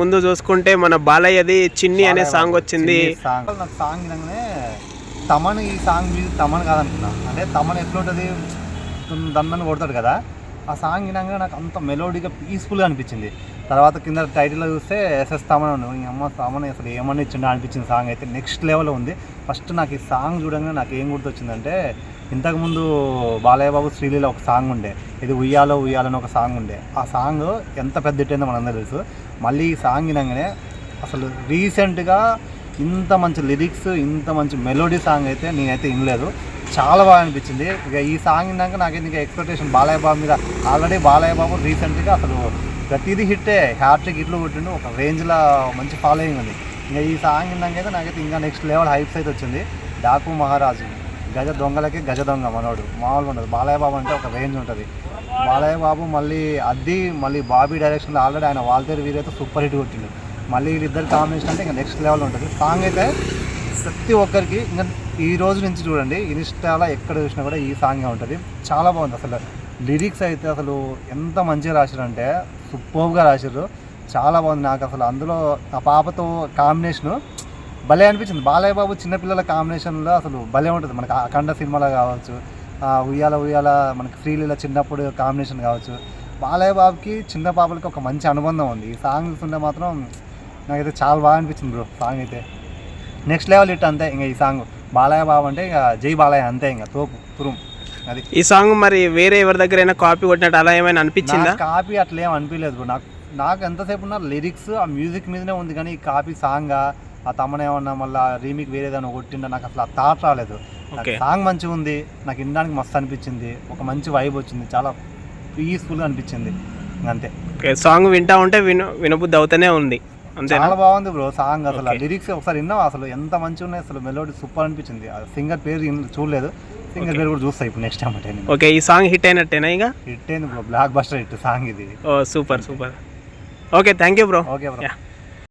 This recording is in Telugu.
ముందు చూసుకుంటే మన బాలయ్యది చిన్ని అనే సాంగ్ వచ్చింది. నాకు సాంగ్ వినగానే తమన్ ఈ సాంగ్ మ్యూజిక్ తమన్ కాదనుకున్నా. అంటే తమన్ ఎట్లుంటుంది దన్నని కొడతాడు కదా. ఆ సాంగ్ వినగానే నాకు అంత మెలోడీగా పీస్ఫుల్గా అనిపించింది. తర్వాత కింద టైటిల్లో చూస్తే ఎస్ఎస్ తమన్ ఉంది. ఈ అమ్మ తమన్ అసలు ఏమన్నా ఇచ్చిండో అనిపించింది సాంగ్ అయితే నెక్స్ట్ లెవెల్ ఉంది. ఫస్ట్ నాకు ఈ సాంగ్ చూడగానే నాకు ఏం గుర్తొచ్చిందంటే ఇంతకుముందు బాలయ్య బాబు శ్రీలీల ఒక సాంగ్ ఉండే. ఇది ఉయ్యాలో ఉయ్యాలని ఒక సాంగ్ ఉండే. ఆ సాంగ్ ఎంత పెద్ద హిట్ మనందరూ తెలుసు. మళ్ళీ ఈ సాంగ్ వినగానే అసలు రీసెంట్గా ఇంత మంచి లిరిక్స్ ఇంత మంచి మెలోడీ సాంగ్ అయితే నేనైతే వినలేదు. చాలా బాగా అనిపించింది. ఇక ఈ సాంగ్ విన్నాక నాకైతే ఇంకా ఎక్స్పెక్టేషన్ బాలయ్య బాబు మీద ఆల్రెడీ బాలయ్య బాబు రీసెంట్గా అసలు ప్రతిదీ హిట్టే. హ్యాట్రిక్ హిట్లు కొట్టిండు. ఒక రేంజ్లో మంచి ఫాలోయింగ్ ఉంది. ఇంకా ఈ సాంగ్ విన్నాక నాకైతే ఇంకా నెక్స్ట్ లెవెల్ హైప్స్ అయితే వచ్చింది. డాకు మహారాజు. గజ దొంగలకి గజ దొంగ మనోడు. మామూలుగా ఉండదు. బాలయ్య బాబు అంటే ఒక రేంజ్ ఉంటుంది. బాలయ్య బాబు మళ్ళీ అద్ది మళ్ళీ బాబీ డైరెక్షన్లో ఆల్రెడీ ఆయన వాళ్ళతో వీరైతే సూపర్ హిట్ కొట్టిండు. మళ్ళీ వీళ్ళిద్దరు కాంబినేషన్ అంటే ఇంకా నెక్స్ట్ లెవెల్ ఉంటుంది. సాంగ్ అయితే ప్రతి ఒక్కరికి ఇంకా ఈ రోజు నుంచి చూడండి ఇన్స్టాలో ఎక్కడ చూసినా కూడా ఈ సాంగే ఉంటుంది. చాలా బాగుంది. అసలు లిరిక్స్ అయితే అసలు ఎంత మంచిగా రాశారంటే సూపర్గా రాశారు చాలా బాగుంది. నాకు అసలు అందులో ఆ పాపతో కాంబినేషను భలే అనిపించింది. బాలయ్య బాబు చిన్నపిల్లల కాంబినేషన్లో అసలు భలే ఉంటుంది. మనకి అఖండ సినిమాలో కావచ్చు ఉయ్యాల ఉయ్యాల మనకి శ్రీలీల చిన్నప్పుడు కాంబినేషన్ కావచ్చు. బాలయ్య బాబుకి చిన్న పాపలకి ఒక మంచి అనుబంధం ఉంది. ఈ సాంగ్ చూస్తుంటే మాత్రం నాకైతే చాలా బాగా అనిపించింది బ్రో సాంగ్ అయితే. నెక్స్ట్ లెవెల్ ఇట్ అంతే ఇంకా ఈ సాంగ్. బాలయ్య బాబు అంటే ఇంకా జై బాలయ్య అంతే ఇంకా తోపు తురుం అది. ఈ సాంగ్ మరి వేరే ఎవరి దగ్గరైనా కాపీ కొట్టినట్టు అలా ఏమైనా అనిపించిందా? కాపీ అట్లా ఏం అనిపించలేదు బ్రో. నాకు నాకు ఎంతసేపు ఉన్న లిరిక్స్ ఆ మ్యూజిక్ మీదనే ఉంది కానీ ఈ కాపీ సాంగ్ ఆ తమనేమన్నా మళ్ళీ రీమిక్ వేరేదాన్ని కొట్టిండా నాకు అసలు ఆ థాట్ రాలేదు. సాంగ్ మంచిగా ఉంది నాకు వినడానికి మస్తు అనిపించింది ఒక మంచి వైబ్ వచ్చింది చాలా పీస్ఫుల్గా అనిపించింది. అంతే. సాంగ్ వింటా ఉంటే విను వినబుద్ధి అవుతూనే ఉంది. చాలా బాగుంది బ్రో సాంగ్ అసలు. లిరిక్స్ ఒకసారి విన్నావు? అసలు ఎంత మంచిగా ఉన్నాయి అసలు మెలోడీ సూపర్ అనిపించింది. సింగర్ పేరు చూడలేదు. సింగర్. పేరు కూడా చూస్తా ఇప్పుడు నెక్స్ట్ టైం అంటే ఓకే ఈ సాంగ్ హిట్ అయినట్టేనా ఇక? హిట్ అయింది bro blockbuster hit song ఇది. ఓ super super okay thank you bro okay bro.